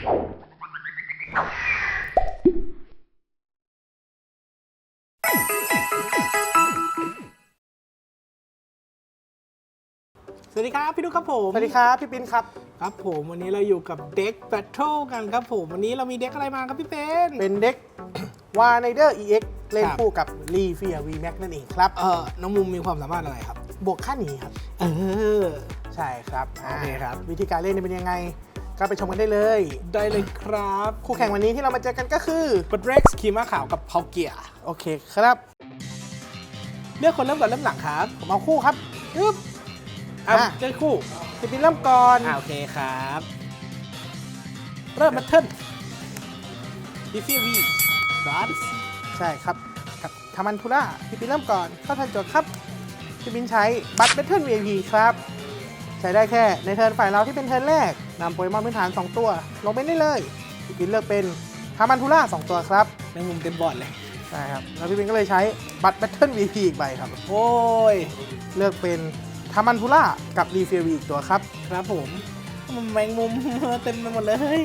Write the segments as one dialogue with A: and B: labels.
A: สวัสดีครับ พี่ดุ๊กครับผม
B: สวัสดีครับ พี่ปิ้นครับ
A: ครับผมวันนี้เราอยู่กับเด็กแบทเทิลกันครับผม วันนี้เรามีเด็กอะไรมาครับพี่เป็น
B: เป็นเด็กวา n นเดอร์ EX เล่น
A: ครับ
B: คู่กับรีเฟีย VMAX นั่นเองครับ
A: เออน้องมุมมีความสามารถอะไรครับ
B: บวกค่าหนีครับ
A: เออ
B: ใช่ครับ
A: โอเคครับ
B: วิธีการเล่นเนี่ยเป็นยังไง ก็ไปชมกันได้เลย
A: ได้เลยครับ
B: คู่แข่งวันนี้ที่เรามาเจอกันก็คือ
A: บัตเร็กซ์คีมาขาวกับเพาเกีย
B: โอเคครับ
A: เลือกคนเริ่มก่อนเริ่มหลังครับ
B: ผมเอาคู่ครับยึบ
A: อะ
B: อะ
A: เลือกคู่
B: พี่ปิ้นเริ่มก่อน
A: อ่าโอเคครับ เริ่มแบทเทิลดิฟี่วีบรัส
B: ใช่ครับ กับทามันทูล่าพี่ปิ้นเริ่มก่อน เข้าทันโจทย์ครับพี่ปิ้นใช้บัตรเบทเทิล VIP ครับ ใช้ได้แค่ในเทิร์นฝ่ายเราที่เป็นเทิร์นแรก นำโปเกมอนพื้นฐาน 2 ตัว ลงไปได้เลยพี่ปิ้นเลือกเป็นทามันทูล่า2ตัวครับ
A: แมงมุมเต็มบอร์ดเลย
B: ใช่ครับแล้วพี่ปินก็เลยใช้บัตรแบตเทิล VP อีกใบครับ
A: โอ้ย
B: เลือกเป็นทามันทูล่ากับรีเฟียวีอีกตัวครับ
A: ครับผมมันแมงมุม เต็มไปหมดเลย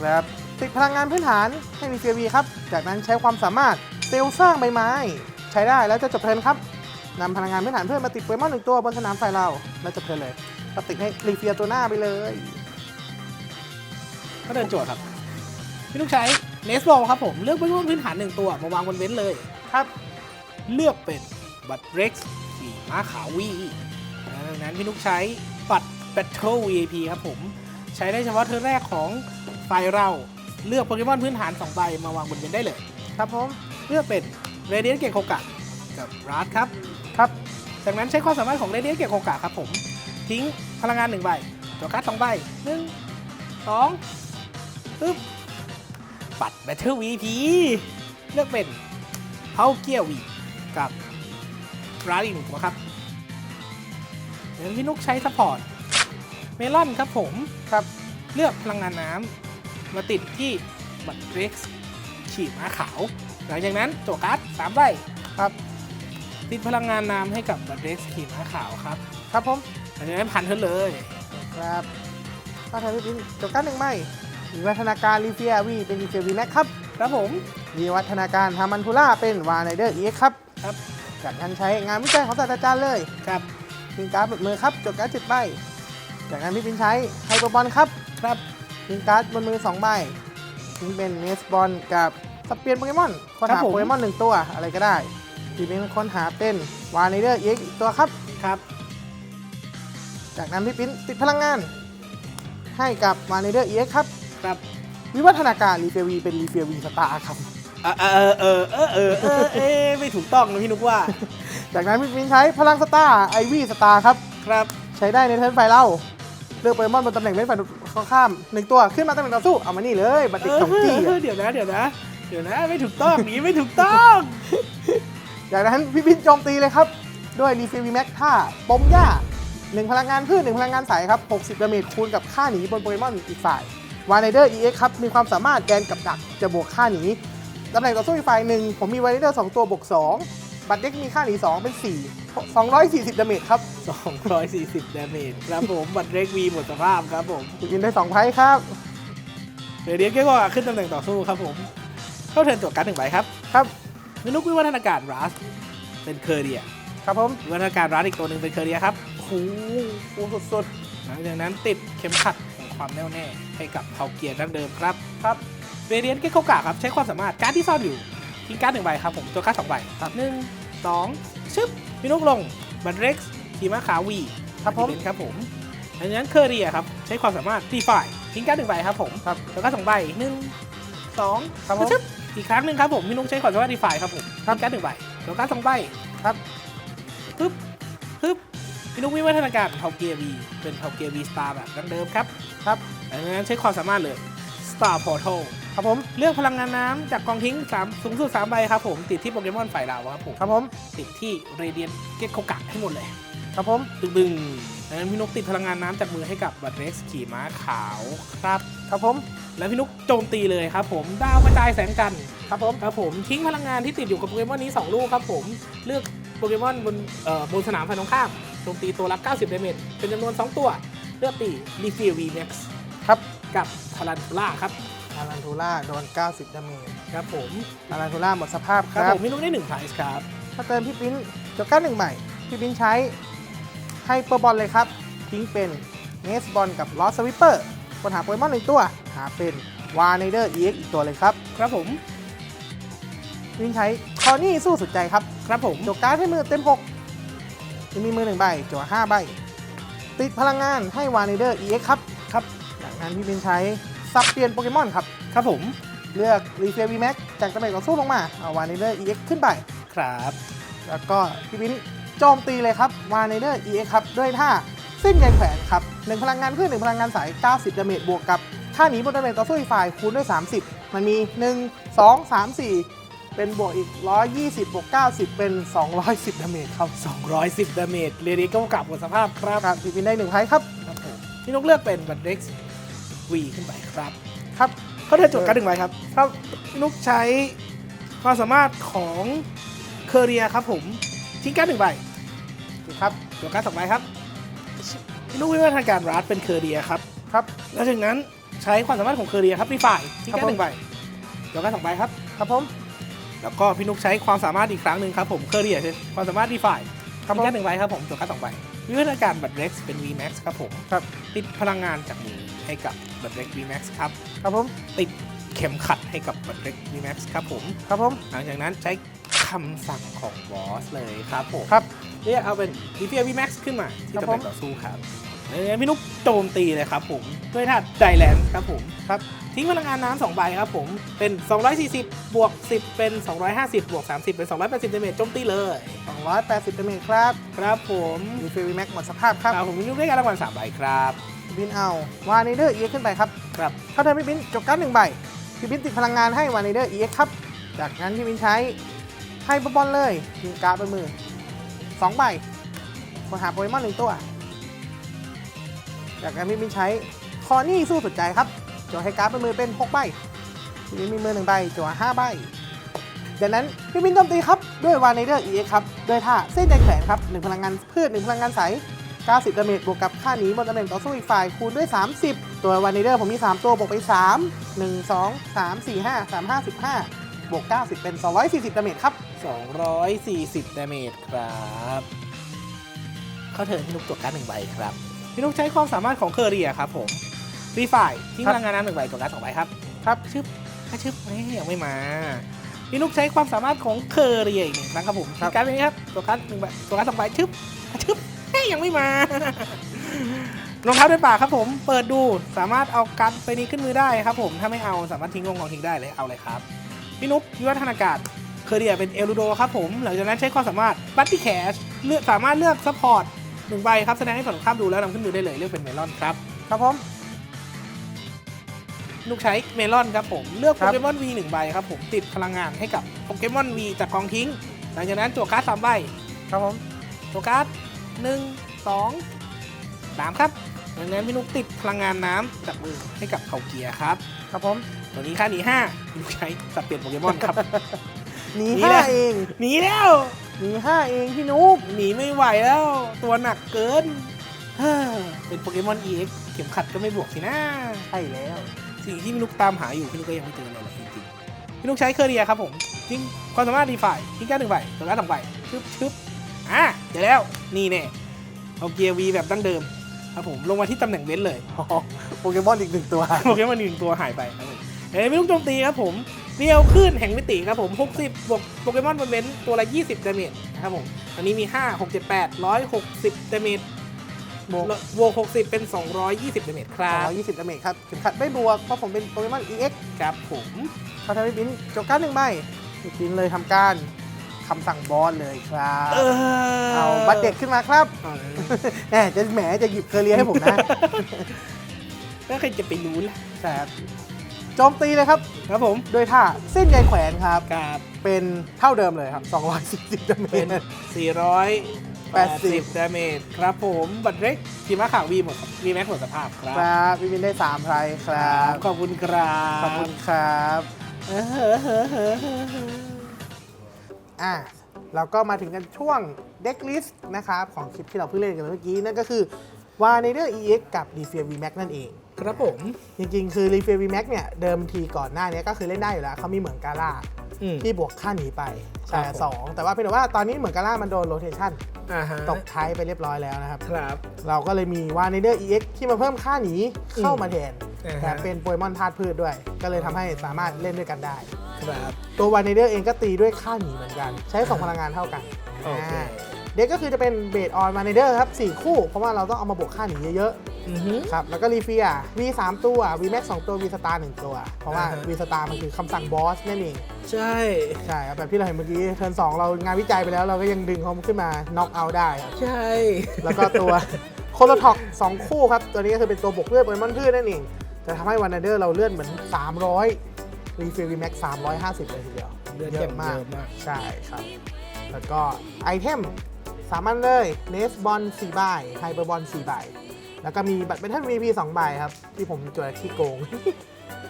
B: ครับติดพลังงานพื้นฐานให้รีเฟียวีครับ จากนั้นใช้ความสามารถเซลล์สร้างใบไม้ ใช้ได้แล้วจะจบเทิร์นครับนำพลังงานพื้นฐานเพื่อนมาติดโปเกมอนหนึ่งตัวบนสนามไฟเราแล้วจบเทิร์นเลยก็ติดให้รีเฟียตัวหน้าไปเลย
A: ก็เดินโจทย์ครับพี่ลูกใช้เนสบอลครับผม เลือกโปเกมอนพื้นฐานหนึ่งตัว มาวางบนเว้นเลย
B: ครับ
A: เลือกเป็นบัตรเร็กซ์ขี่ม้าขาววีดังนั้นพี่นุกใช้บัตร Battle VIP ครับผม ใช้ได้เฉพาะเทอร์แรกของไฟล์เราเลือกโปเกมอนพื้นฐาน2ใบมาวางบนเว้นได้เลย
B: ครับผม
A: เลือกเป็นเรเดียนเก k โคกะกับราดครับ
B: ครับ
A: จากนั้นใช้ความสามารถของเรเดียนเก k โคกะครับผม ทิ้งพลังงานหนึ่งใบจอการ์ดสองใบหนึ่งสอง ปึ๊บปัด Battle VP เลือกเป็นเฮาเกียวีกับราอีกหนึ่งตัวครับเดี๋ยวพี่นุกใช้ซัพพอร์ต เมลอนครับผม
B: ครับ
A: เลือกพลังงานน้ำมาติดที่บัตรเร็กซ์ฉีดม้าขาว หลังจากนั้นโจการ์ดสามใบ
B: ครับ
A: ติดพลังงานน้ำให้กับบัตรเร็กซ์ขี่ม้าขาวครับ
B: ครับผม
A: หลังจากนั้นพันเธอเลย
B: ครับก็ทำพี่ปินจบการหนึ่งใบ มีวัฒนาการรีเฟียวีเป็นรีเฟียวีแม็กครับ
A: ครับผม
B: มีวัฒนาการทามันทูล่าเป็นวา n นเดอร์ EX ครับ
A: ครับ
B: จากนั้นใช้งานวิจัยของศาสตราจารย์เลย
A: ครับ
B: พิมพ์การ์ดบนมือครับจดการ์ดเจ็ดใบจากนั้นพี่พินใช้ไฮโปรบอลครับ
A: ครับ
B: พิมพ์การ์ดบนมือสองใบพิมพ์เป็นเนสบอลกับสเปียนโปเกมอนค้นหาโปเกมอนหนึ่งตัวอะไรก็ได้พี่พินค้นหาเป็นวา n นเดอร์ EX อีกตัวครับ
A: ครับ
B: จากนั้นพี่พินติดพลังงาน ให้กับวา n นเดอร์ EX ครับ
A: ครับ
B: วิวัฒนาการรีเฟียวีเป็นรีเฟียวีสตาร์ครับ
A: เออเออเออเออเออเออเอ๊ะไม่ถูกต้องนะพี่นุกว่า
B: จากนั้นพี่พินใช้พลังสตาร์ไอวี่สตาร์ครับ
A: ครับ
B: ใช้ได้ในเทิร์นไฟเราเลือกโปเกมอนบนตำแหน่งเล่นฝ่ายข้างข้ามหนึ่งตัวขึ้นมาตำแหน่งต่อสู้เอามานี่เลยบัตรติกสองจี้
A: เออเดี๋ยวนะเดี๋ยวนะ เดี๋ยวนะไม่ถูกต้องอย่างนี้ไม่ถูกต้อง
B: จากนั้นพี่พินโจมตีเลยครับ ด้วยรีฟิลวีแม็กท่าปมหญ้าหนึ่งพลังงานพืชหนึ่งพลังงานใสครับ 60ดาเมจคูณกับค่าหนีบนโปเกมอนอีกฝ่าย วานเดอร์ EX ครับ มีความสามารถแดนกับดักจะบวกค่าหนีตำแหน่งต่อสู้อีกฝ่ายหนึ่งผมมีวานเดอร์สองตัวบวก 2 บัตรเด็กมีค่าหนี 2 เป็น 4 240ดาเมจครับ
A: 240ดาเมจครับผม บัตรเร็กวีหมดสภาพครับผม
B: พี่พินได้2ไพ่ครับ
A: เรเดียนก็ขึ้นตำแหน่งต่อสู้ครับผมเข้าเทิร์นตัวการ์ดหนึ่งใบครับ
B: ครับ
A: มินุกวิวัฒนาการรัสเป็นเคอร์เดีย
B: ครับผม
A: วิวัฒนาการรัสอีกตัวหนึ่งเป็นเคอร์เดียครับ
B: โอ้โหโอ้โหสุด
A: หลังจากนั้นติดเข็มขัดแห่ง ความแน่วแน่ให้กับเผาเกียร์ดั้งเดิมครับ
B: ๆครับ
A: เรเดียนเกโคกะครับใช้ความสามารถการ์ดที่ซ่อนอยู่ทิ้งการ์ดหนึ่งใบครับผมตัวการ์ดสองใบ
B: ครับ
A: หนึ่งสองชึบมินุกลงบัตเร็กซ์ทีมาขาววี
B: ครับผม
A: เป็นครับผมหลังจากนั้นเคอร์เดียครับใช้ความสามารถตีฝ่ายทิ้งการ์ดหนึ่งใบครับผม
B: ครับ
A: ตัวการ์ดสองใบหนึ่งสอง
B: ครับผม
A: ชึบอีกครั้งหนึ่งครับผมมินุกใช้ความสามารถตีฝ่ายครับผม
B: ครับ
A: ทิ้งการ์ดหนึ่งใบตัวการ์ดสองใบ
B: ครับ
A: ปึ๊บปึ๊บมินุกวิวัฒนาการเผาเกียร์วีเป็นเผาเกียร์วีสตาร์แบบดั้งเดิมครับ
B: ครับ
A: หลังจากนั้นใช้ความสามารถเลย Star Portal
B: ครับผม
A: เลือกพลังงานน้ำจากกองทิ้ง3สูงสุด3ใบครับผม ติดที่โปเกมอนฝ่ายเราครับผม
B: ครับผม
A: ติดที่เรเดียนเกตโคกะให้หมดเลย
B: ครับผม
A: ดึงๆดังนั้นพี่นุกติดพลังงานน้ำจากมือให้กับบัตเร็กซ์ขี่ม้าขาวครับ
B: ครับผม
A: แล้วพี่นุกโจมตีเลยครับผมดาวกระจายแสงจันทร์
B: ครับผม
A: ครับผมทิ้งพลังงานที่ติดอยู่กับโปเกมอนนี้ 2 ลูกครับผมเลือกโปเกมอนบนเอ่อบนสนามฝ่ายตรงข้ามโจมตีตัวละ 90ดาเมจเป็นจำนวน 2 ตัว เลือกตีรีฟิลวีแม็กซ์
B: ครับ
A: กับทารันทูล่าครับ
B: อารันทูล่าโดน 90 ดาเมจ
A: ครับผม
B: อารันทูล่าหมดสภาพ
A: ค
B: ค
A: รั
B: รั
A: บบผมพี่นุ๊กได้หนึ่งไพรส์ครับ
B: ถ้าเติมพี่ปิ้นจดก้าหนึ่งใหม่ พี่ปิ้นใช้ให้เปอร์บอลเลยครับ ทิ้งเป็นเนสบอลกับลอสสวิปเปอร์คนหาโปเกมอนหนึ่งตัว หาเป็นวา n นเดอร์เอ็กอีกตัวเลยครับ
A: ครับผม
B: พี่ปิ้นใช้คอนี่สู้สุดใจครับ
A: ครับผม
B: จดการ์ดให้มือเต็มหกจะมีมือหนึ่งใบจั่วห้าใบ ติดพลังงานให้วา n นเดอร์เอ็กครับ
A: ครับ
B: จากนั้นพี่ปิ้นใช้สับเปลี่ยนโปเกมอนครับ
A: ครับผม
B: เลือกรีเฟลวีแม็กจากตำแหน่งต่อสู้ลงมาเอาวา n นเดอร์เอ็กขึ้นไป
A: ครับ
B: แล้วก็พี่วินโจมตีเลยครับวาเนเดอร์ EX ครับ ด้วยท่าสิ้นใยแขวนครับหนึ่งพลังงานเพื่อหนึ่งพลังงานสาย 90ดาเมจบวกกับค่าหนีบนดาเมจต่อสู้อีกฝ่ายคูณด้วย 30 มันมี 1 2 3 4 เป็นบวกอีก 120บวก90 เป็น 210ดาเมจครับ
A: 210ดาเมจเรเดียก็กลับหมดสภาพครับ
B: ครับพี่วินได้หนึ่งไพ่ครับ
A: ครับผมพี่นุ๊กเลือกเป็นบัตเด็กซ์วีขึ้นไปครับ
B: ครับ
A: เขาเทิร์นจดการดหนึ่งใบครับ ครับพี่นุ๊กใช้ความสามารถของเคอเรียครับผมทิ้งการดหนึ่งใบ
B: ครับ
A: จดการดสองใบครับพี่นุ๊กวิวัฒนาการรัดเป็นเคอเรียครับ
B: ครับ
A: แล้วจากนั้นใช้ความสามารถของเคอเรียครับพี่ฝ่ายทิ้งการดหนึ่งใบจดการดสองใบครับ
B: ครับผม
A: แล้วก็พี่นุกใช้ความสามารถอีกครั้งหนึ่งครับผมเคอรี่ใช้ความสามารถดีฝ่าย
B: ครับ
A: มี
B: ผม
A: แค่หนึ่งใบครับผมตัวการดสองใบวิวัฒนาการบัตรเร็กซ์เป็น VMAX ครับผม
B: ครับ
A: ติดพลังงานจากมือให้กับบัตรเร็ก VMAX ครับ
B: ครับผม
A: ติดเข็มขัดให้กับบัตรเร็ก VMAX ครับผม
B: ครับผม
A: หลังจากนั้นใช้คำสั่งของบอสเลยครับผม
B: ครับ
A: เรียกเอาเป็นดีเฟีย VMAX ขึ้นมาที่
B: ครับ
A: ตำแหน่ง
B: ผม
A: ต่อสู้ครับ แล้วพี่นุกโจมตีเลยครับผมด้วยท่าไดแลนด์ครับผม
B: ครับ
A: ทิ้งพลังงานน้ำสองใบครับผมเป็น 240 บวก 10 เป็น 250 บวก 30 เป็น 280ดาเมจโจมตีเลย
B: 280ดาเมจครับ
A: ครับผม
B: รีเฟลวีแม็กหมดสภาพครับ
A: ครับผมมีลูกได้การรางวัล3ใบครับ
B: พี่วินเอาวาเนเดอร์ EX ขึ้นไปครับ
A: ครับ
B: เข้าเทิร์นพี่บินจบการ์ดหนึ่งใบพี่บินติดพลังงานให้วานเดอร์ EX ครับ จากนั้นพี่บินใช้ให้บอลเลยทิ้งการ์ดบนมือสองใบคนหาโปเกมอนหนึ่งตัว จากนั้นพี่บินใช้คอนี่สู้สุดใจครับจวให้การ์ดบนมือเป็นหกใบพี่บินมีมือหนึ่งใบจวห้าใบจากนั้นพี่บินโจมตีครับ ด้วยวานเดอร์ EX ครับด้วยท่าเส้นใยแขวนครับหนึ่งพลังงานพืชหนึ่งพลังงานใส 90ดาเมจบวกกับค่าหนีบนตำแหน่งต่อสู้อีกฝ่ายคูณด้วย 30 ตัววานิเดอร์ผมมี 3 ตัวบวกไป 3 1 2 3 4 5 3 5 15 บวก 90 เป็น 240ดาเมจครับ
A: 240ดาเมจครับ เข้าเทิร์นพี่นุกตรวการดหนึ่งใบครับ พี่นุกใช้ความสามารถของเคอรี่อะครับผมรีฝ่ายทิ้ง
B: ครั
A: พ
B: บ
A: ลังงานน้ำหนึ่งใบตรวจการดสองใบครับ
B: ครับ
A: ชึบอะชึบเอ้ยยังไม่มาพี่นุกใช้ความสามารถของเคอรี่อีกหนึ่งครั้งครับผมทิ้งการดเป็นนี้ครับตรวจการดหนึ่งใบตรวจการดสองใบชึบอะชึบเอ้ยยังไม่มา รองเท้าด้วยปากครับผม เปิดดูสามารถเอาการดไปนี้ขึ้นมือได้ครับผม ถ้าไม่เอาสามารถทิ้งลงกองทิ้งได้เลยเอาเลยครับ พี่นุ๊กวิวัฒนาการเคอร์เดียเป็นเอลูโดครับผม หลังจากนั้นใช้ความสามารถบัตตี้แคชเลือกสามารถเลือกซัพพอร์ต หนึ่งใบครับแสดงให้ฝั่งตรงข้ามดูแล้วนำขึ้นมือได้เลยเลือกเป็นเมลอนครับ
B: ครับผม
A: ลูกใช้เมลอนครับผมเลือก
B: ค
A: โป
B: รับ
A: เกมอน V หนึ่งใบครับผมติดพลังงานให้กับโปเกมอน V จากกองทิ้ง หลังจากนั้นจั่วการ์ดสามใบ
B: ครับผม
A: จั่วการ์ดหนึ่งสองสามครับหลังจากนั้นพี่นุ๊กติดพลังงานน้ำจากมือให้กับเขาเกียร์ครับ
B: ครับผม
A: ตัวนี้ค่าหนีห้าพี่นุ๊กใช้สับเปลี่ยนโปเกมอนครับ
B: หนี
A: หนี
B: ห้า
A: นะ
B: เอง
A: หนีแล้ว
B: หนีห้าเองพี่นุ๊ก
A: หนีไม่ไหวแล้ว ตัวหนักเกินเฮ้อเป็นโปเกมอน EX เข็มขัดก็ไม่บวกสินะ
B: ใช่แล้ว
A: สิ่งที่พี่นุกตามหาอยู่พี่นุกก็ยังไม่เจอเลยเลยจริงๆพี่นุกใช้เคอร์เรียครับผมทิ้งความสามารถดีฝ่ายทิ้งการดหนึ่งใบตัวการดสองใบชึบชึบอะเดี๋ยวแล้วนี่แน่เอาเกียร์วีแบบดั้งเดิมครับผมลงมาที่ตำแหน่งเว้นเลย
B: อ๋อโปเกมอนอีกหนึ่งตัว
A: โปเกมอนหนึ่งตัวหายไปครับผมเอ้ยพี่นุกโจมตีครับผม เรียวขึ้นแห่งมิติครับผม 60 บวกโปเกมอนบนเว้นตัวละ 20 ดาเมจนะครับผม อันนี้มี 5 6 7 8 160 ดาเมจ
B: บวก
A: บวก60 เป็น 220 ดาเมจครับ
B: 220 ดาเมจครับเข็มขัดไม่บวก เพราะผมเป็นโปเกมอน EX
A: ครับผม
B: เขาทำให้บินจบการ์ดหนึ่งใบพี่บินเลยทำการคำสั่งบอสเลยครับ
A: เออ
B: เอาบัตรเด็กขึ้นมาครับ
A: เอาเลย
B: แหมจะแหมจะหยิบเคอเรียให้ผมนะ
A: แล้วใครจะไปรู้ล่ะ
B: แต่ โจมตีเลยครับ
A: ครับผม
B: ด้วยท่าเส้นใยแขวนครับ
A: กับ
B: เป็นเท่าเดิมเลยครับ 240ดาเม
A: เป็น
B: จ
A: 480 ดาเมจครับผมบัตรเล็กทีมะข่าววีหมดวีแม็กหมดสภาพครับ
B: ครับพี่บินได้3ไพรครับ
A: ขอบคุณครับ
B: ขอบคุณครับ
A: เออเฮ้อเฮ้อเฮ้อเฮ้อเฮ้อ
B: อะเราก็มาถึงกันช่วงเด็กลิสต์นะครับ ของคลิปที่เราเพิ่งเล่นกันเมื่อกี้ นั่นก็คือ w a n a d e r EX กับ d f e a r VMAX นั่นเอง
A: ครับผม
B: จริงๆ คือรีฟิลวีแม็กเนี่ย เดิมทีก่อนหน้านี้ก็คือเล่นได้อยู่แล้วเขามีเหมืองกาล่า
A: อืม
B: ที่บวกค่าหนีไป
A: ครั
B: แต่
A: บผม
B: สองแต่ว่าเพียงแต่ว่าตอนนี้เหมืองกาล่ามันโดนโรเทชัน
A: อ่าฮะ
B: ตกท้ายไปเรียบร้อยแล้วนะครับ
A: ครับ
B: เราก็เลยมีวานเดอร์ EX ที่มาเพิ่มค่าหนีเข้ามาแทน
A: อ่าฮะ
B: แถมเป็นโปเกมอนธาตุพืชด้วย ก็เลยทำให้สามารถเล่นด้วยกันได้
A: ครับ
B: ตัววานเดอร์เองก็ตีด้วยค่าหนีเหมือนกัน ใช้2พลังงานเท่ากัน
A: โอเค
B: อ่าเด็กก็คือจะเป็นเบสออนวานเดอร์ครับ4คู่เพราะว่าเราต้องเอามาบวกค่าหนีเยอะ
A: อือฮึ
B: ๆครับ แล้วก็รีเฟีย V 3ตัว V Max 2 ตัว V Star 1 ตัว เพราะว่า
A: อ่าฮะ
B: V Star มันคือคำสั่งบอสนั่นเอง
A: ใช่
B: ใช่ครับแบบที่เราเห็นเมื่อกี้เทิร์นสองเรางานวิจัยไปแล้วเราก็ยังดึงเขาขึ้นมาน็อกเอาได้ครับ
A: ใช่
B: แล้วก็ตัว โคโลท็อกสองคู่ครับ ตัวนี้ก็คือเป็นตัวบวกเลือดโปเกมอนพืชนั่นเอง จะทำให้วันเดอร์เราเลื่อนเหมือน 300 รีฟิลวีแม็ก350 เลยทีเดียว
A: เลือด
B: เย
A: เจ็บ
B: อะ
A: มามา
B: ก
A: กมาก
B: ใช่ครับ แล้วก็ไอเทมสามัญเลยเนสบอล4ใบไฮเปอร์บอล4ใบ แล้วก็มีบัตรเป็นท่าน VP 2ใบครับ ที่ผมจดที่โกง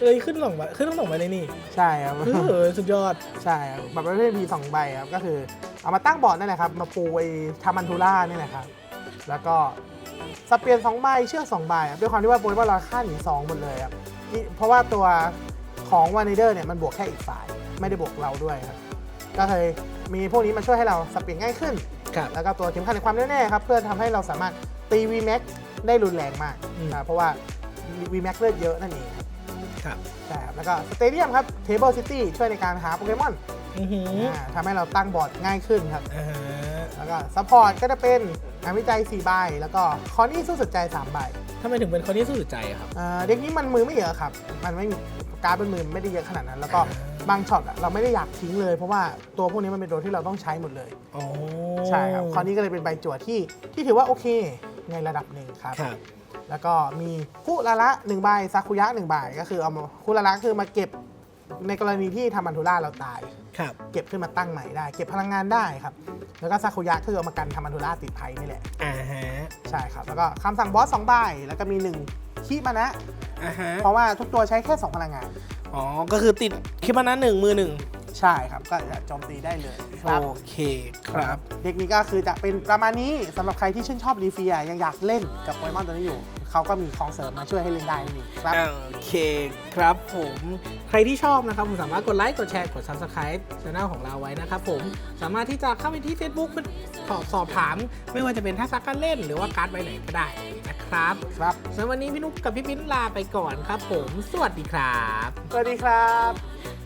A: เอ้ยขึ้นสองใบขึ้นทั้งสองใบเลยนี่
B: ใช่ครับ
A: เออสุดยอด
B: ใช่ครับบัตรประเภท V 2ใบครับ ก็คือเอามาตั้งบอร์ดนั่นแหละครับ มาปูไอ้ทามันทูล่านี่แหละครับ แล้วก็สเปียน2ใบเชือก2ใบครับด้วยความที่ว่าโปรยว่าเราค่าหนี2หมดเลยครับนี่เพราะว่าตัวของวานเดอร์เนี่ยมันบวกแค่อีกฝ่าย ไม่ได้บวกเราด้วยครับ ก็เลยมีพวกนี้มาช่วยให้เราสเปียนง่ายขึ้น
A: ครับ
B: แล้วก็ตัวเข็มขัดในความแน่ๆครับเพื่อทำให้เราสามารถ ตี VMAX ได้รุนแรงมาก
A: อืม
B: นะเพราะว่า VMAX เลือดเยอะนั่นเองครับ
A: ครับ
B: ใช่ครับแล้วก็สเตเดียมครับ Table City ช่วยในการหาโปเกมอน
A: อือหือ
B: อ่าทำให้เราตั้งบอร์ดง่ายขึ้นครับ
A: อ่าฮะ
B: แล้วก็ซัพพอร์ตก็จะเป็นงานวิจัย 4 ใบ แล้วก็คอนี่สู้สุดใจ 3 ใบ
A: ทำไมถึงเป็นคนที่สู้สุดใจอะครับ
B: อ่าเด็กนี้มันมือไม่เยอะครับ มันไม่มีการดเป็นมือไม่ได้เยอะขนาดนั้น แล้วก็บางช็อตอะเราไม่ได้อยากทิ้งเลย เพราะว่าตัวพวกนี้มันเป็นตัวที่เราต้องใช้หมดเลย
A: อ๋อ
B: ใช่ครับคราวนี้ก็เลยเป็นใบจั่วที่ที่ถือว่าโอเค ในระดับหนึ่งครับ
A: ครับ
B: แล้วก็มีคุละละหนึ่งใบซากุยะหนึ่งใบก็คือเอามาคุละละคือมาเก็บในกรณีที่ทามันทุล่าเราตาย
A: ครับ
B: เก็บขึ้นมาตั้งใหม่ได้ เก็บพลังงานได้ครับ แล้วก็ซากุยะคือเอามากันทามันทุล่าติดภัยนี่แหละ
A: อ่าฮะ
B: ใช่ครับ แล้วก็คำสั่งบอสสองใบแล้วก็มีหนึ่งคีมานะ
A: อ่าฮะ
B: เพราะว่าทุกตัวใช้แค่2พลังงาน
A: อ๋อ ก็คือติดคลิปมานั้นหนึ่งมือหนึ่ง
B: ใช่ครับก็จะโจมตีได้เลยครับ
A: โอเคครับ
B: เด็กนี้ก็คือจะเป็นประมาณนี้สำหรับใครที่ชื่นชอบรีเฟียยังอยากเล่นกับโปเกมอนตัวนี้อยู่ เขาก็มีของเสริมมาช่วยให้เล่นได้นั่นเองครับ
A: โอเคครับผมใครที่ชอบนะครับผมสามารถกดไลค์กดแชร์กด Subscribe ช่องของเราไว้นะครับผมสามารถที่จะเข้าไปที่ Facebook สอบสอบถาม ไม่ว่าจะเป็นทักษะการเล่นหรือว่าการ์ดใบไหนก็ได้นะครับ
B: ครับ
A: สำหรับวันนี้พี่นุ๊กกับพี่ปิ้นลาไปก่อนครับ ผมสวัสดีครับ
B: สวัสดีครับ
C: We